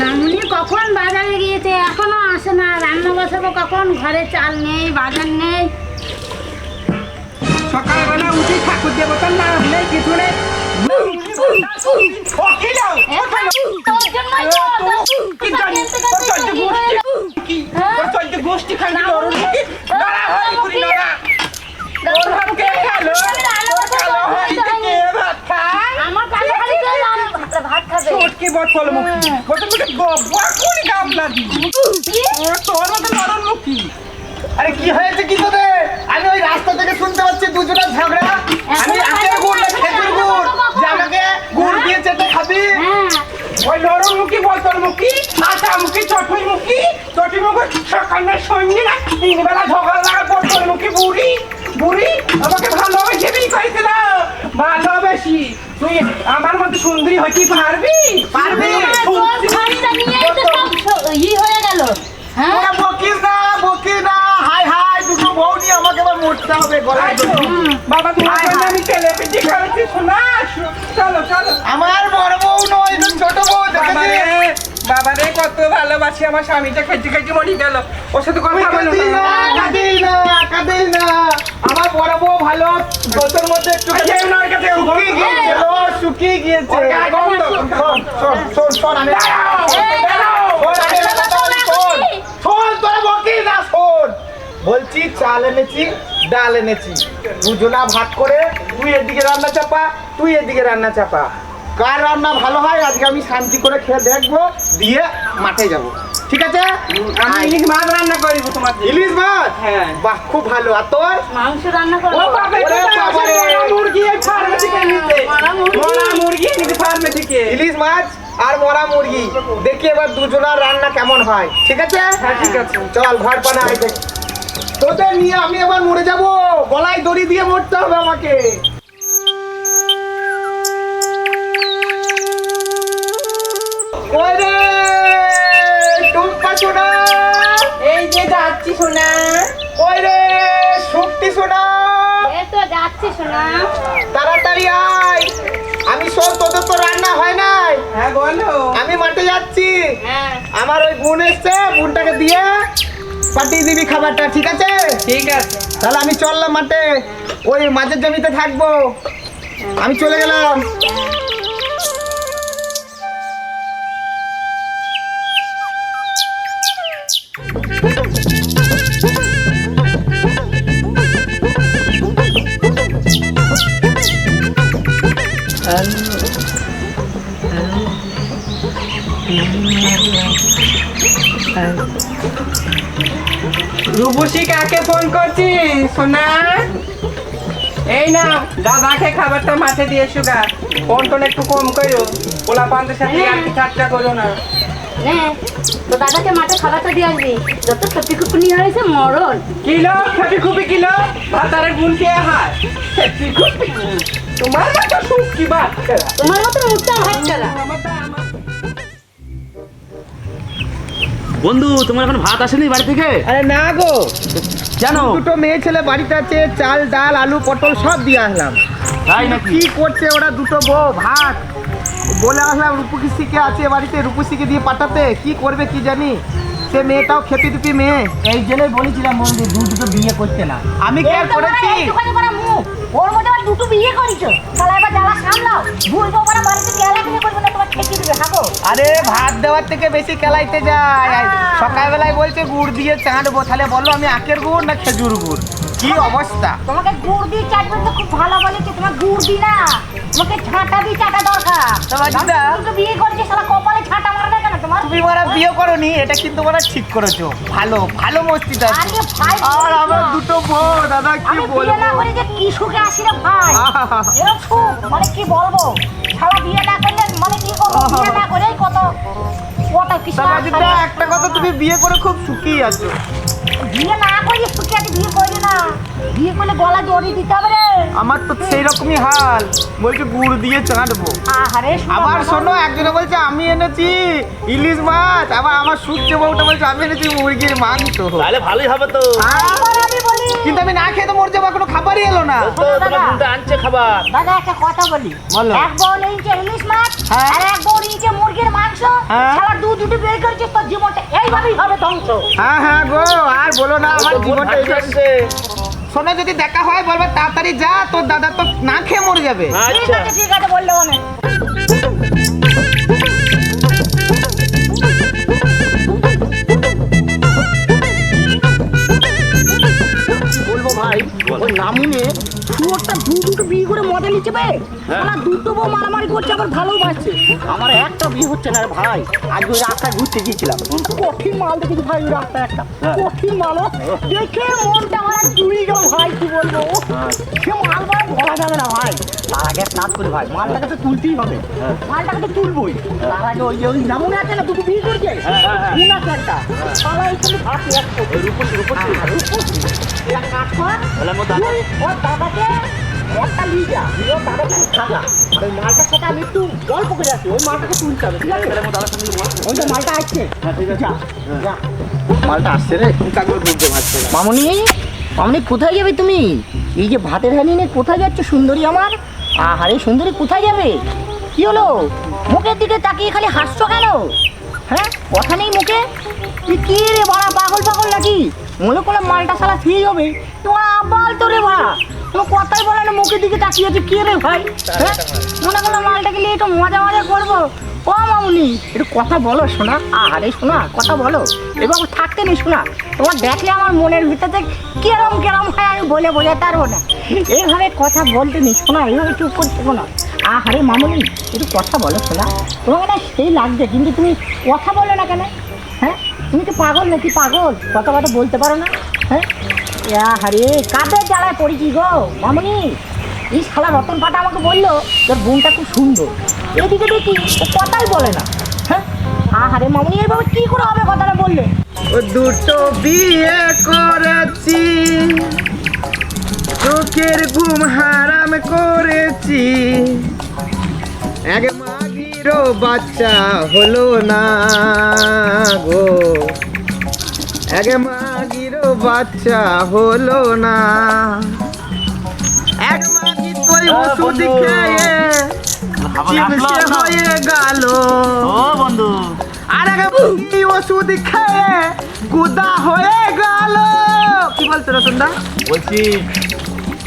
নামুনি কখন বাজারে গিয়েছে? এখনও আসে না। রান্না বসাবো কখন? ঘরে চাল নেই বাজার নেই। সকালবেলা উঠি ঠাকুর দেবতার নাম নেই কিছু নেই। হয়ে। গোষ্ঠী গোষ্ঠী খাই রাস্তা থেকে শুনতে পাচ্ছি দুজনের ঝগড়া আমি আখের গুড় না খেজুর গুড় ওই নরম মুখি বটল মুখি আটা মুখি চটুই মুখি চটুই সঙ্গে না তিন বেলা ঝগড়া বুড়ি আমাকে ভালোবেসে বিয়ে করেছিল। ভালোবেসি। তুই আমার মতো সুন্দরী হতে পারবি? পারবি তোর ঘরটা নিয়েই তো সব ই হয়ে গেল। হ্যাঁ? বকিস না বকিস না হাই হাই দুটো বউ নিয়ে আমাকে আবার মরতে হবে গলায় আচ্ছা। বাবা তোমার জন্য আমি ছেলে পিটি করেছি শোনা চলো চলো। আমার বড় বউ নয় ছোট বউ বাবা রে দেখেছিস? বাবা রে কত ভালোবাসি আমার স্বামীটা খেতে খেতে মরি গেল। ওর সাথে কথা বলো না। কাঁদিস না কাঁদিস না বড় বউ ভালো তোর মধ্যে একটু আচ্ছা, ওনার কাছে শুকিয়ে গিয়েছে। ও শুকিয়ে গিয়েছে। শোন আমি তোরা বকিস না। বলছি চাল এনেছি ডাল এনেছি। দুজনা ভাগ করে তুই এদিকে রান্না চাপা তুই এদিকে রান্না চাপা। কার রান্না ভালো হয় আজকে আমি শান্তি করে খেয়ে দেখব দিয়ে মাঠে যাব। ঠিক আছে? আমি ইলিশ মাছ রান্না করিব তোমার ইলিশ মাছ? হ্যাঁ। বাহ খুব ভালো। আর তোর? মাংস রান্না ও করব বাবা, ওরে এটা বাবা মুরগি এই ফার্মে থেকে নিতে। মরা মুরগি? মরা মুরগি নিতে ফার্মে থেকে। ইলিশ মাছ আর মরা মুরগি। দেখি এবার দুজনার রান্না কেমন হয়। ঠিক আছে? হ্যাঁ, ঠিক আছে। চল ঘর পানা আই। তোদের নিয়ে আমি এবার মরে যাব। গলায় দড়ি দিয়ে মরতে হবে আমাকে। ওই রে? টুম্পা সোনা এই যে যাচ্ছি সোনা। ওই রে শক্তি সোনা। এই তো যাচ্ছি শোনা তাড়াতাড়ি আয়। আমি তোদের তো রান্না হয় নাই। হ্যাঁ বলো। আমি মাঠে যাচ্ছি। হ্যাঁ। আমার ওই বোন এসছে বোনটাকে দিয়ে পাঠিয়ে দিবি খাবারটা ঠিক আছে? ঠিক আছে। তাহলে আমি চললাম মাঠে। ওই মাঝের জমিতে থাকব। আমি চলে গেলাম। রূপসী কাকে ফোন করছি? সোনা? এই না দাদাকে খাবারটা মাঠে দিয়ে সুগা ফোন টোন একটু কম করো। পোলা পান্তের সাথে আর কি ঠাট্টা করো না। তো দাদাকে মাঠে খাবারটা দিয়ে আসবি। যত সত্যি কুকুনি হয়েছে মরণ। কিলো? খেপি খুবই কিলো? ভাতারের গুণ কে হায়। খেপি খুবই তোমার মতো সুখ কি বাদ তোমার মতো মুখটা চালা বন্ধু তোমার এখন ভাত আসেনি বাড়ি থেকে? আরে না গো। কেন দুটো মেয়ে ছেলে বাড়িতে আছে চাল ডাল আলু পটল সব দিয়ে আসলাম। তাই না কি করছে ওরা দুটো বউ? ভাত। বলে আসলাম রূপকিসিকে আছে বাড়িতে রূপসিকে দিয়ে পাঠাতে। কি করবে কি জানি? সে মেয়েটাও খেতে টুপি মেয়ে। এই জন্যই বলেছিলাম বন্ধু দু দুটো বিয়ে করতে না। আমি কি আর করেছি? ওর মধ্যে আবার দুটো বিয়ে করেছ। তাহলে এবার জ্বালা সামলাও ভুলবো করে বাড়িতে গেলা বিয়ে করবে না তোমার খেতে দিবে খাব আরে ভাত দেওয়ার থেকে বেশি খেলাইতে যায়। আর সকালবেলায় বলছে গুড় দিয়ে চাঁদবো। তাহলে বলো আমি আখের গুড় না খেজুর গুড়? কি অবস্থা? তোমাকে গুড় দিয়ে চাটবে তো খুব ভালো বলেছে তোমার গুড় দি না। তোমাকে ছাঁটা দিয়ে চাটা দরকার। তো বিয়ে করেছে সারা কপালে ছাঁটা মারবে কেন তোমার? তুমি মারা বিয়ে করনি এটা কিন্তু মারা ঠিক করেছ। ভালো ভালো মস্তিতে আছে। আরে আমার দুটো বউ দাদা কি বিয়ে না করে যে কি সুখে আসি রে ভাই। এরকম সুখ মানে কি বলব? সারা বিয়ে না করলে মানে কি করব? বিয়ে না করে কত ওটা কি তা একটা কথা তুমি বিয়ে করে খুব সুখী আছো। বিয়ে না করি সুখে আছে বিয়ে করবে না। বিয়ে করলে গলা দড়ি দিতে হবে রে। আমার তো সেই রকমই হাল। বলছে গুড় দিয়ে চাঁটবো। আবার শোনো একজনে বলছে আমি এনেছি ইলিশ মাছ। আবার আমার সূর্য বউটা বলছে আমি এনেছি মুরগির মাংস। তাহলে ভালোই হবে তো। আবার আমি বলি। কিন্তু আমি না খেয়ে তো মরে যাব কোনো খাবারই এলো না। তো তোমার বোনটা আনছে খাবার। দাদা একটা কথা বলি। বলো। এক বউ নিয়েছে ইলিশ মাছ হ্যাঁ। আর এক বউ নিয়েছে মুরগির মাংস। হ্যাঁ। সারা দু দুটো বের করেছে তোর জীবনটা এইভাবেই হবে ধ্বংস। হ্যাঁ হ্যাঁ গো আর বলো না আমার জীবনটা খাচ্ছে। শোনো যদি দেখা হয় বলবে তাড়াতাড়ি যা তোর দাদা তো না খেয়ে মরে যাবে। ঠিক আচ্ছা আছে ঠিক আছে বললে অনেক বলব ভাই ওই নামুনে দু দুটো বিয়ে করে মজা নিচ্ছে বে। ওরা দুটো বউ মারামারি করছে আবার ভালোবাসছে আমার একটা বিয়ে হচ্ছে না রে ভাই। আজ ওই রাস্তায় ঘুরতে গিয়েছিলাম। কঠিন মাল দেখেছি ভাই ওই রাস্তায় একটা। কঠিন মাল দেখে মনটা আমার জুড়িয়ে গেল ভাই কি বলব সে মাল ভাই বলা যাবে না ভাই। তার আগে কাজ করি ভাই মালটাকে তো তুলতেই হবে। মালটাকে তো তুলবই। তার আগে ওই ওই নামুনে আছে না দুটো বিয়ে করছে? একটা? সারা এখানে ভাত একশো রূপসী রূপসী এক কর। দাদা হবে মালটা আসছে মালটা আসছে রে। মামনি মামনি, কোথায় যাবে তুমি? এই যে ভাতের হানি নিয়ে কোথায় যাচ্ছ, সুন্দরী আমার? আহারে, সুন্দরী, কোথায় যাবে? কি হলো? মুখের দিকে তাকিয়ে খালি হাসছো কেন? হ্যাঁ কথা নেই মুখে? তুই কি রে বাড়া, পাগল পাগল নাকি? মনে করলাম মালটা সালা খেয়ে যাবে। তোমার আবাল তো রে বাড়া কথাই বলে না মুখের দিকে তাকিয়ে আছে কি রে ভাই? হ্যাঁ? মনে করলাম মালটাকে নিয়ে একটু মজা মজা করব। ও মামুনি একটু কথা বলো শোনা আরে শোনা কথা বলো। এবং থাকতে নেই শোনা তোমার দেখলে আমার মনের ভিতরে কেরম কেরম হয় আমি বলে বোঝাতে পারব না। এইভাবে কথা বলতে নেই শোনা এইভাবে চুপ করতে না। আহারে মামুনি একটু কথা বলো শোনা তোমাকে না সেই লাগছে কিন্তু তুমি কথা বলো না কেন? হ্যাঁ? তুমি কি পাগল নাকি পাগল? কথা বলতে পারো না? হ্যাঁ? আহারে কাদের জ্বালায় পড়েছি গো? মামুনি, এই শালা রতন পাটা আমাকে বলল, তোর বোনটা খুব সুন্দর। এদিকে দেখি কথাই বলে না। হ্যাঁ? আহারে মামুনি এইভাবে কি করে হবে কথাটা বললে? ও দুটো বিয়ে করেছি। চোখের ঘুম হারাম করেছি। এক মাগিরও বাচ্চা হলো না গো। এক মাগিরও বাচ্চা হলো না। এক তুই হ্যাঁ, ওষুধ খেয়ে। হয়ে গেল। ও বন্ধু। আর আগে বুদ্ধি ওষুধ খেয়ে গুদা হয়ে গেল। কি বলছো রতনদা? বলছি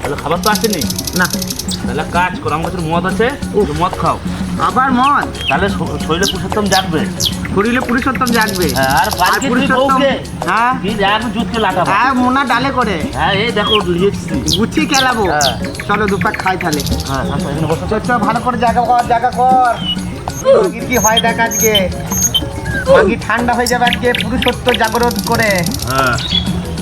তাহলে খাবার তো আসেনি? না। তাহলে কাজ করো আমার কাছে মদ আছে মদ খাও। আবার মদ? তাহলে শরীরে পুরুষোত্তম জাগবে। শরীরে পুরুষোত্তম জাগবে। হ্যাঁ, আর হ্যাঁ? জুতকে লাগাবো? হ্যাঁ মোনা ডালে করে। হ্যাঁ এই দেখো লিখছি গুছি খেলাবো। হ্যাঁ। চলো দুপাক খাই তাহলে। হ্যাঁ চল ভালো করে জায়গা কর জায়গা কর। কি হয় দেখ আজকে? মাগি ঠান্ডা হয়ে যাবে আজকে পুরুষত্ব জাগরণ করে। হ্যাঁ।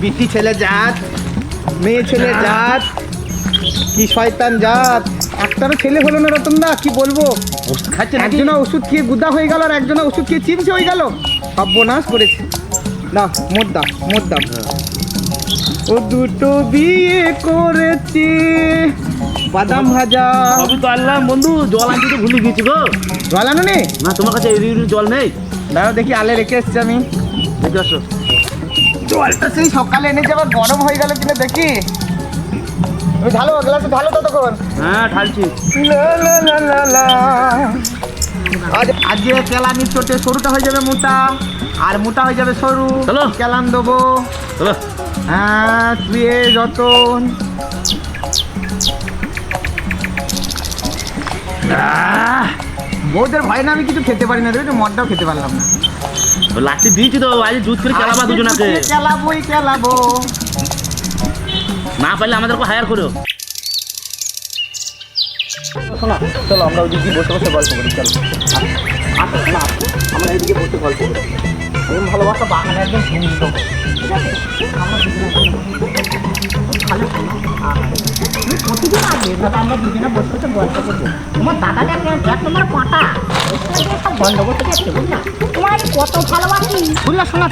বিটি ছেলে জাত মেয়ে ছেলে জাত। কি শয়তান জাত? একটারও ছেলে হলো না রতন দা কি বলব? ওষুধ খাচ্ছে নাকি? একজনা ওষুধ খেয়ে গুদা হয়ে গেল আর একজনা ওষুধ খেয়ে চিমসে হয়ে গেল। সর্বনাশ করেছে। না মোর দাম ও দুটো বিয়ে করেছি। বাদাম ভাজা। সবই তো আনলাম বন্ধু জল আনতে তো ভুলে গেছি গো। জলানো নেই না। তোমার কাছে এই এই জল নেই? দাঁড়াও দেখি আলে রেখে এসছি আমি। দেখে আসো। জলটা সেই সকালে এনেছে আবার গরম হয়ে গেল কিনা দেখি। ওই ঢালো গ্লাসে ঢালো ততক্ষণ হ্যাঁ ঢালছি। লা লা লা লা লা। আজ আজকে চোটে সরুটা হয়ে যাবে মোটা আর মোটা হয়ে যাবে সরু। চলো। কেলান দেবো। চলো। হ্যাঁ তুই আহ, বউদের ভয় না আমি কিছু খেতে পারি না রে মদটাও খেতে পারলাম না। লাঠি দিয়েছি তো আজ দুধ করে খেলাবা দুজনাকে। আজকে কেলাবোই কেলাবো না পারলে আমাদেরকে হায়ার করো। চলো আমরা ওইদিকে বসে বসে গল্প করি, চলো। না, আমরা এইদিকে বসে গল্প করি। ভালোবাসা একদম ঠিক আছে? আমরা তোমার শোনা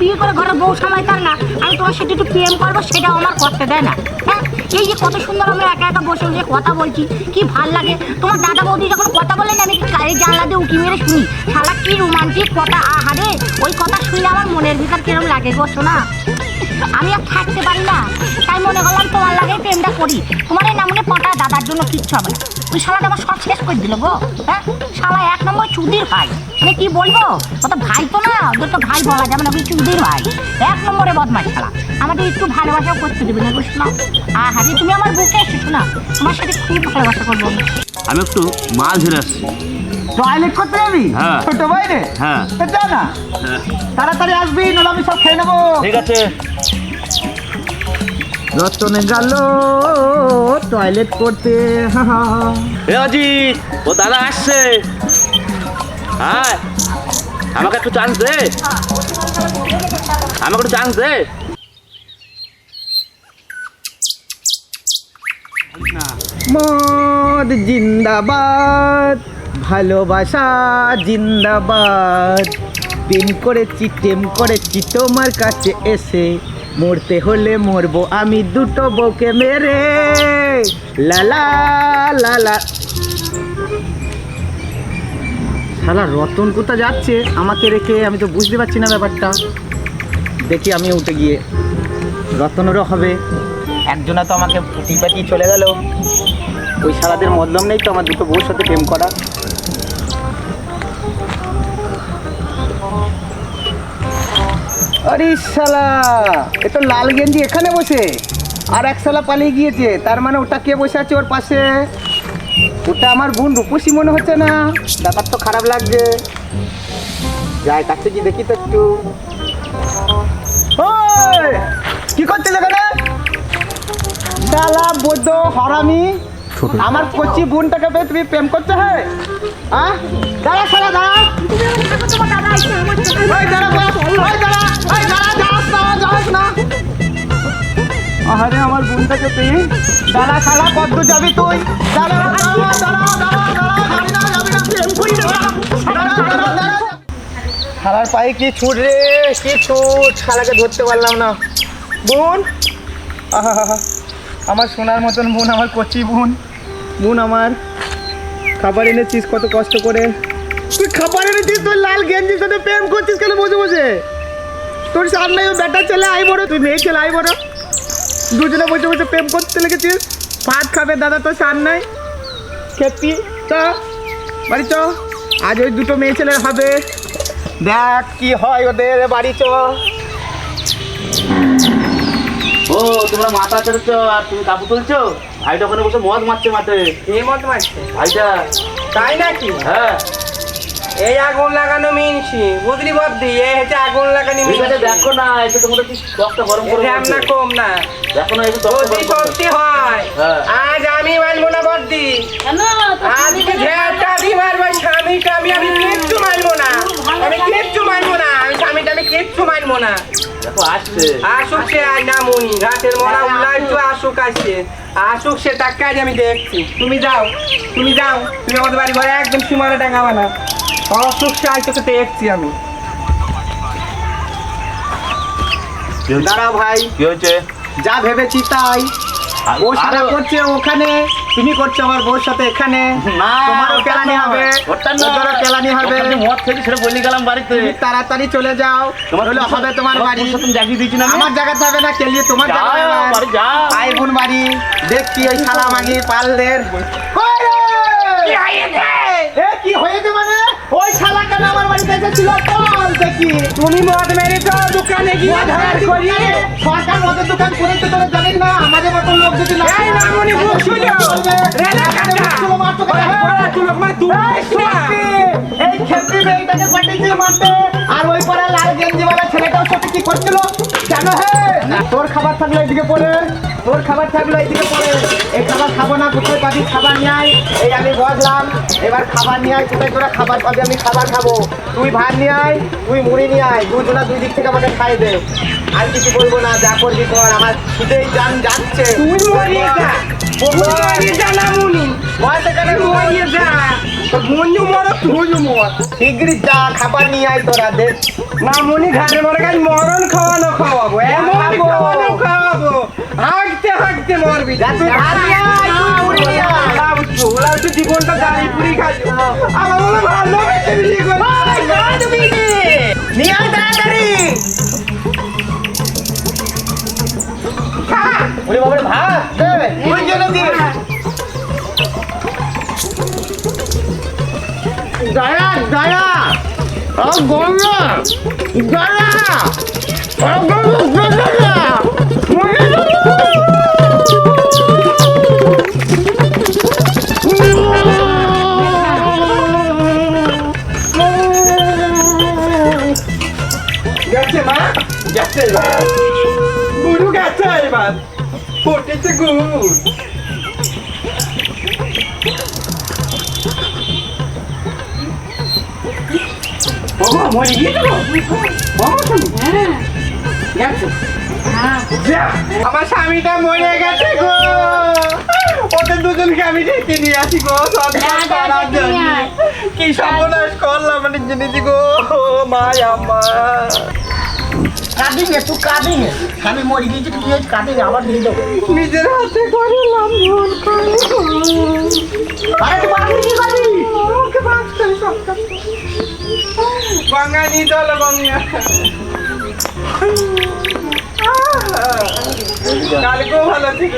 বিয়ে করে ঘরে বউ সময় না আমি তোমার একটু প্রেম করব সেটাও আমার করতে দেয় না হ্যাঁ এই যে কত সুন্দর আমরা একা একা বসে বসে কথা বলছি? কি ভালো লাগে তোমার দাদা বৌদি যখন কথা বলেন আমি গাড়ির জানলা দিয়ে উঁকি মেরে শুনি? শালা কি রোমান্টিক কথা? আহারে, ওই কথা শুনলে আমার মনের ভিতর কিরম লাগে গো, শোনা? আমি আর থাকতে পারি না। তাই মনে করলাম তোমার লাগে প্রেমটা করি। তোমার এই নামনে পটা দাদার জন্য কিচ্ছু হবে না। ওই শালাটা আমার সব শেষ করে দিল গো। হ্যাঁ? শালা এক নম্বর চুদির ভাই। মানে কি বলব? ও তো ভাই তো না। ওদের তো ভাই বলা যাবে না ওই চুদির ভাই। এক নম্বরে বদমাস শালা। আমাদের একটু ভালোবাসাও করতে দেবে না বুঝছ না আহারে তুমি আমার বুকে এসেছ না? তোমার সাথে খুব ভালোবাসা করব আমি। আমি একটু মাছ ধরে আসছি। টয়লেট করতে যাবি? হ্যাঁ। ছোট ভাই রে হ্যাঁ। তা যা না। হ্যাঁ। তাড়াতাড়ি আসবি নলে আমি সব খেয়ে নেব। ঠিক আছে। রতনে গেল টয়লেট করতে। এ ও দাদা আসছে। হ্যাঁ আমাকে একটু চান্স দে। আমাকে একটু চান্স দে। মদ জিন্দাবাদ। ভালোবাসা, জিন্দাবাদ। প্রেম করেছি টেম করেছি, তোমার কাছে এসে। মরতে হলে মরবো, আমি দুটো বউকে মেরে। লালা লালা রতন কোথা যাচ্ছে? আমাকে রেখে আমি তো বুঝতে পারছি না ব্যাপারটা। দেখি আমি উঠে গিয়ে। রতনেরও হবে। একজনা তো আমাকে ফুটি পাটিয়ে চলে গেল। ওই শালাদের মতলব নেই তো আমার দুটো বউর সাথে প্রেম করা। আরে লাল গেঞ্জি এখানে বসে। আর পালিয়ে গিয়েছে, তার মানে ওটা কে বসে আছে ওর পাশে? ওটা আমার বোন মনে হচ্ছে না। ব্যাপার তো খারাপ লাগছে। যাই তো একটু। কি হরামি। আমার কচি বোনটাকে পেয়ে তুমি প্রেম করছ হ্যাঁ আহ? দাঁড়া শালা দাঁড়া। ওই দাঁড়া ওই দাঁড়া, ওই দাঁড়া, যাস না, যাস না। আরে আমার বোনটাকে পেয়ে। দাঁড়া শালা কত যাবি তুই? দাঁড়া দাঁড়া দাঁড়া দাঁড়া শালার পায়ে কি ছুট রে কি ছুট? শালাকে ধরতে পারলাম না। বোন? আহা আমার সোনার মতন বোন আমার কচি বোন। বোন আমার, খাবার এনেছিস, কত কষ্ট করে। তুই খাবার এনেছিস, তোর লাল গেঞ্জির সাথে প্রেম করছিস কেন বসে বসে? তোর সামনে বেটা ছেলে আই বড়, তুই মেয়ে ছেলে আই বড়। দুজনে বসে বসে প্রেম করতে লেগেছিস। ভাত খাবে দাদা তোর সামনে খেপি চ, বাড়ি চ। আজ ওই দুটো মেয়ে ছেলের হবে। দেখ কি হয় ওদের, বাড়ি চ। ও, তোমরা মাথা চড়ছো আর তুমি কাপড় তুলছো? ভাইটা ওখানে বসে মদ মারছে মাঠে। এই মত মারছে? ভাইটা। তাই নাকি? হ্যাঁ। এই আগুন লাগানো মিনছি। বুঝলি বদ্দি এই হচ্ছে আগুন লাগানো মিনছি। দেখো না এসে তোমরা কি টকটা গরম করে এটা না কম না। দেখো না যদি গরম সত্যি হয়। হ্যাঁ। আজ আমি মানবো না বদ্দি। কেন? তো আজকে ঝেড়টা দি মারবো স্বামীকে আমি আমি কিচ্ছু মানবো না। আমি কিচ্ছু মানবো না। আমি স্বামীটা আমি কিচ্ছু মানবো না। আসুক সে মরা উল্লাই তো আসুক আসছে। আসুক সে তার কাজ আমি দেখছি। তুমি যাও তুমি যাও তুমি আমাদের বাড়ি ঘরে একদম সীমানা টাঙাবা না। অসুখ সে দেখছি আমি। দাঁড়াও ভাই। কি যা ভেবেছি তাই। ও সারা আরো- করছে ওখানে। তুমি করছ আমার বউর সাথে এখানে। না তোমারও কেলানি হবে। ওটা কেলানি হবে। মদ খেয়ে সেটা বলে গেলাম বাড়িতে। তুমি তাড়াতাড়ি চলে যাও। তোমার হলো হবে তোমার বাড়ি। সাথে জাগিয়ে দিয়েছি না আমি? আমার জায়গা হবে না কেলিয়ে তোমার আইবুন আই বোন বাড়ি। দেখছি ওই শালা মাগি পালদের। কি হয়েছে মানে? শালা কেন আমার বাড়িতে এসেছিল? দেখি। তুমি মদ মেরেছ দোকানে গিয়ে ধার করিয়ে সরকার মদের দোকান করেছে তোরা জানিস না আমাদের মতন লোক যদি না এই নামনি মুখ শুনো। রেলা কাটা। এই খেলতে মেয়েটাকে পাঠিয়েছিল মারতে। আর ওই পরে লাল গেঞ্জিওয়ালা ছেলেটাও সাথে কি করছিল? জানো হে তোর খাবার থাকল এইদিকে পড়ে তোর খাবার থাকল এইদিকে পড়ে। এই খাবার খাব না কোথায় পাবি খাবার নিয়ে আয়। এই আমি বসলাম এবার খাবার নিয়ে আয় কোথায় তোরা খাবার পাবি আমি খাবার খাব। তুই ভাত নিয়ে আয় তুই মুড়ি নিয়ে আয় দুজনা দুই দিক থেকে আমাকে খাই দে। আর কিছু বলব না যা করবি কর আমার খিদেই জান যাচ্ছে। তুই মরিয়ে যা মরিয়ে যা না মুনি। বয়স এখানে মরিয়ে যা। তো মুনি মর তুই মর। শিগগিরি যা খাবার নিয়ে আয় তোরা দে। না মুনি ঘাটে মরে গেছে মরণ খাওয়ানো খাওয়াবো এমন খাওয়ানো খাওয়াবো হাঁকতে হাঁকতে মরবি জীবনটা দাঁড়িয়ে পুরি খাচ্ছে আমার বলে ভালো বিয়ে করছে। তাড়াতাড়ি ওরে বাবারে ভাত দয়া গেছে মা? গেছে গুরু গেছে এবার। পটেছে গুরু। বাবা মরে গিয়েছিল বাবা আমার স্বামীটা মরে গেছে গো। ওদের দুজনকে আমি ডেকে নিয়ে আসি গো। সব যা, যা, করার জন্য। কি সর্বনাশ করলাম মানে জিনিস গো। মায় আমার নে তুই কাঁদি আমি মরে গিয়েছি তুই আবার দিয়ে দেবো। নিজের হাতে করলাম নিয়ে চলো গঙ্গা কালকেও ভালো ছিল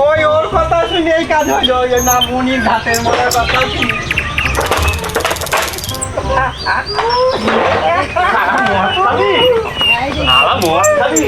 ওই ওর কথা শুনে এই কাজ হলো ওই না মুনির ঘাটের মরার কথা শুনে। খাবি মদ খাবি